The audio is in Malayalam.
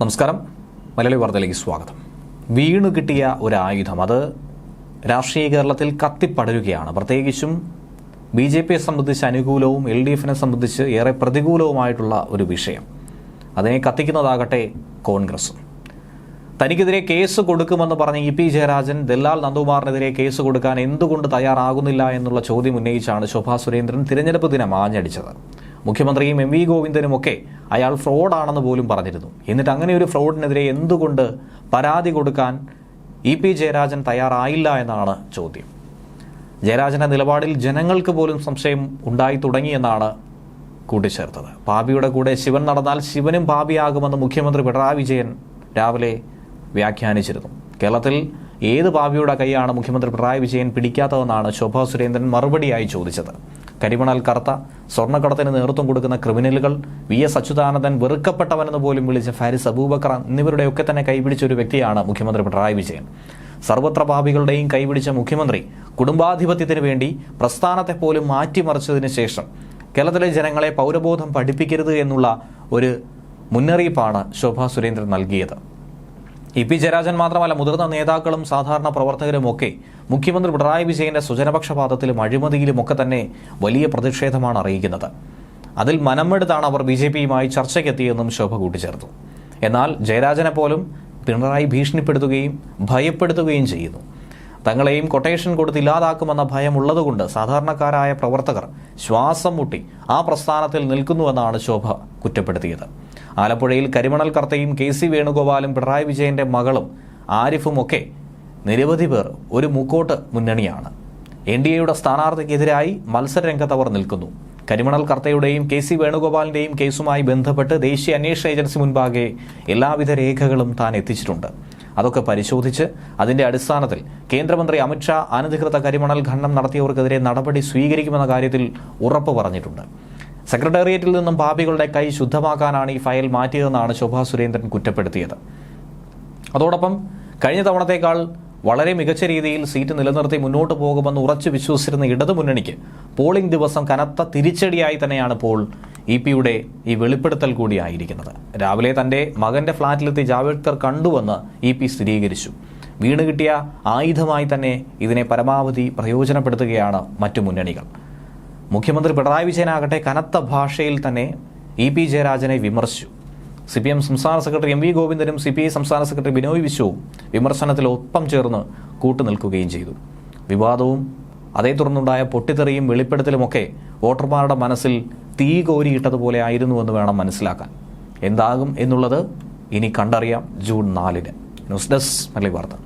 നമസ്കാരം. മലയാളി വാർത്തയിലേക്ക് സ്വാഗതം. വീണു കിട്ടിയ ഒരു ആയുധം അത് രാഷ്ട്രീയ കേരളത്തിൽ കത്തിപ്പടരുകയാണ്. പ്രത്യേകിച്ചും ബി ജെ പിയെ സംബന്ധിച്ച് അനുകൂലവും എൽ ഡി എഫിനെ സംബന്ധിച്ച് ഏറെ പ്രതികൂലവുമായിട്ടുള്ള ഒരു വിഷയം. അതിനെ കത്തിക്കുന്നതാകട്ടെ കോൺഗ്രസും. തനിക്കെതിരെ കേസ് കൊടുക്കുമെന്ന് പറഞ്ഞ ഇ പി ജയരാജൻ ദല്ലാൽ നന്ദകുമാറിനെതിരെ കേസ് കൊടുക്കാൻ എന്തുകൊണ്ട് തയ്യാറാകുന്നില്ല എന്നുള്ള ചോദ്യം ഉന്നയിച്ചാണ് ശോഭാ സുരേന്ദ്രൻ തിരഞ്ഞെടുപ്പ് ദിനം ആഞ്ഞടിച്ചത്. മുഖ്യമന്ത്രിയും എം വി ഗോവിന്ദനുമൊക്കെ അയാൾ ഫ്രോഡാണെന്ന് പോലും പറഞ്ഞിരുന്നു. എന്നിട്ട് അങ്ങനെ ഒരു ഫ്രോഡിനെതിരെ എന്തുകൊണ്ട് പരാതി കൊടുക്കാൻ ഇ പി ജയരാജൻ തയ്യാറായില്ല എന്നാണ് ചോദ്യം. ജയരാജന്റെ നിലപാടിൽ ജനങ്ങൾക്ക് പോലും സംശയം ഉണ്ടായി തുടങ്ങിയെന്നാണ് കൂട്ടിച്ചേർത്തത്. ഭാബിയുടെ കൂടെ ശിവൻ നടന്നാൽ ശിവനും ഭാബിയാകുമെന്ന് മുഖ്യമന്ത്രി പിണറായി വിജയൻ രാവിലെ വ്യാഖ്യാനിച്ചിരുന്നു. കേരളത്തിൽ ഏത് ഭാവിയുടെ കൈയാണ് മുഖ്യമന്ത്രി പിണറായി വിജയൻ പിടിക്കാത്തതെന്നാണ് ശോഭാ സുരേന്ദ്രൻ മറുപടിയായി ചോദിച്ചത്. കരിമണൽ കറുത്ത സ്വർണക്കടത്തിന് നേതൃത്വം കൊടുക്കുന്ന ക്രിമിനലുകൾ വി എസ് അച്യുതാനന്ദൻ വെറുക്കപ്പെട്ടവനെന്ന് പോലും വിളിച്ച ഫാരിസ് അബൂബക്കർ എന്നിവരുടെയൊക്കെ തന്നെ കൈപിടിച്ച ഒരു വ്യക്തിയാണ് മുഖ്യമന്ത്രി പിണറായി വിജയൻ. സർവത്ര പാപികളുടെയും കൈപിടിച്ച മുഖ്യമന്ത്രി കുടുംബാധിപത്യത്തിന് വേണ്ടി പ്രസ്ഥാനത്തെ പോലും മാറ്റിമറിച്ചതിന് ശേഷം കേരളത്തിലെ ജനങ്ങളെ പൗരബോധം പഠിപ്പിക്കരുത് എന്നുള്ള ഒരു മുന്നറിയിപ്പാണ് ശോഭാ സുരേന്ദ്രൻ നൽകിയത്. ഇ പി ജയരാജൻ മാത്രമല്ല മുതിർന്ന നേതാക്കളും സാധാരണ പ്രവർത്തകരുമൊക്കെ മുഖ്യമന്ത്രി പിണറായി വിജയന്റെ സുജനപക്ഷപാതത്തിലും അഴിമതിയിലും ഒക്കെ തന്നെ വലിയ പ്രതിഷേധമാണ് അറിയിക്കുന്നത്. അതിൽ മനമെടുത്താണ് അവർ ബി ജെ പിയുമായി ചർച്ചയ്ക്കെത്തിയെന്നും ശോഭ കൂട്ടിച്ചേർത്തു. എന്നാൽ ജയരാജനെ പോലും പിണറായി ഭീഷണിപ്പെടുത്തുകയും ഭയപ്പെടുത്തുകയും ചെയ്യുന്നു. തങ്ങളെയും കൊട്ടേഷൻ കൊടുത്ത് ഇല്ലാതാക്കുമെന്ന ഭയമുള്ളതുകൊണ്ട് സാധാരണക്കാരായ പ്രവർത്തകർ ശ്വാസം മുട്ടി ആ പ്രസ്ഥാനത്തിൽ നിൽക്കുന്നുവെന്നാണ് ശോഭ കുറ്റപ്പെടുത്തിയത്. ആലപ്പുഴയിൽ കരിമണൽ കർത്തയും കെ സി വേണുഗോപാലും പിണറായി വിജയന്റെ മകളും ആരിഫും ഒക്കെ നിരവധി പേർ ഒരു മുക്കോട്ട് മുന്നണിയാണ്. എൻ ഡി എയുടെ സ്ഥാനാർത്ഥിക്കെതിരായി മത്സരരംഗത്ത് അവർ നിൽക്കുന്നു. കരിമണൽ കർത്തയുടെയും കെ സി വേണുഗോപാലിന്റെയും കേസുമായി ബന്ധപ്പെട്ട് ദേശീയ അന്വേഷണ ഏജൻസി മുൻപാകെ എല്ലാവിധ രേഖകളും താൻ എത്തിച്ചിട്ടുണ്ട്. അതൊക്കെ പരിശോധിച്ച് അതിന്റെ അടിസ്ഥാനത്തിൽ കേന്ദ്രമന്ത്രി അമിത്ഷാ അനധികൃത കരിമണൽ ഖനനം നടത്തിയവർക്കെതിരെ നടപടി സ്വീകരിക്കുമെന്ന കാര്യത്തിൽ ഉറപ്പ് പറഞ്ഞിട്ടുണ്ട്. സെക്രട്ടേറിയറ്റിൽ നിന്നും പാപികളുടെ കൈ ശുദ്ധമാക്കാനാണ് ഈ ഫയൽ മാറ്റിയതെന്നാണ് ശോഭാ സുരേന്ദ്രൻ കുറ്റപ്പെടുത്തിയത്. അതോടൊപ്പം കഴിഞ്ഞ തവണത്തേക്കാൾ വളരെ മികച്ച രീതിയിൽ സീറ്റ് നിലനിർത്തി മുന്നോട്ട് പോകുമെന്ന് ഉറച്ചു വിശ്വസിച്ചിരുന്ന ഇടതുമുന്നണിക്ക് പോളിംഗ് ദിവസം കനത്ത തിരിച്ചടിയായി തന്നെയാണ് ഇപ്പോൾ ഇ പിയുടെ ഈ വെളിപ്പെടുത്തൽ കൂടിയായിരിക്കുന്നത്. രാവിലെ തന്റെ മകന്റെ ഫ്ളാറ്റിലെത്തി ജാവേദ്കർ കണ്ടുവെന്ന് ഇ പി സ്ഥിരീകരിച്ചു. വീണ് കിട്ടിയ ആയുധമായി തന്നെ ഇതിനെ പരമാവധി പ്രയോജനപ്പെടുത്തുകയാണ് മറ്റു മുന്നണികൾ. മുഖ്യമന്ത്രി പിണറായി വിജയനാകട്ടെ കനത്ത ഭാഷയിൽ തന്നെ ഇ പി ജയരാജനെ വിമർശിച്ചു. സി പി എം സംസ്ഥാന സെക്രട്ടറി എം വി ഗോവിന്ദനും സി പി ഐ സംസ്ഥാന സെക്രട്ടറി ബിനോയ് വിശ്വവും വിമർശനത്തിൽ ഒപ്പം ചേർന്ന് കൂട്ടുനിൽക്കുകയും ചെയ്തു. വിവാദവും അതേ തുടർന്നുണ്ടായ പൊട്ടിത്തെറിയും വെളിപ്പെടുത്തലുമൊക്കെ വോട്ടർമാരുടെ മനസ്സിൽ തീ കോരിയിട്ടതുപോലെ ആയിരുന്നുവെന്ന് വേണം മനസ്സിലാക്കാൻ. എന്താകും എന്നുള്ളത് ഇനി കണ്ടറിയാം ജൂൺ നാലിന്. ന്യൂസ് ഡെസ്ക് മലയാളി വാർത്ത.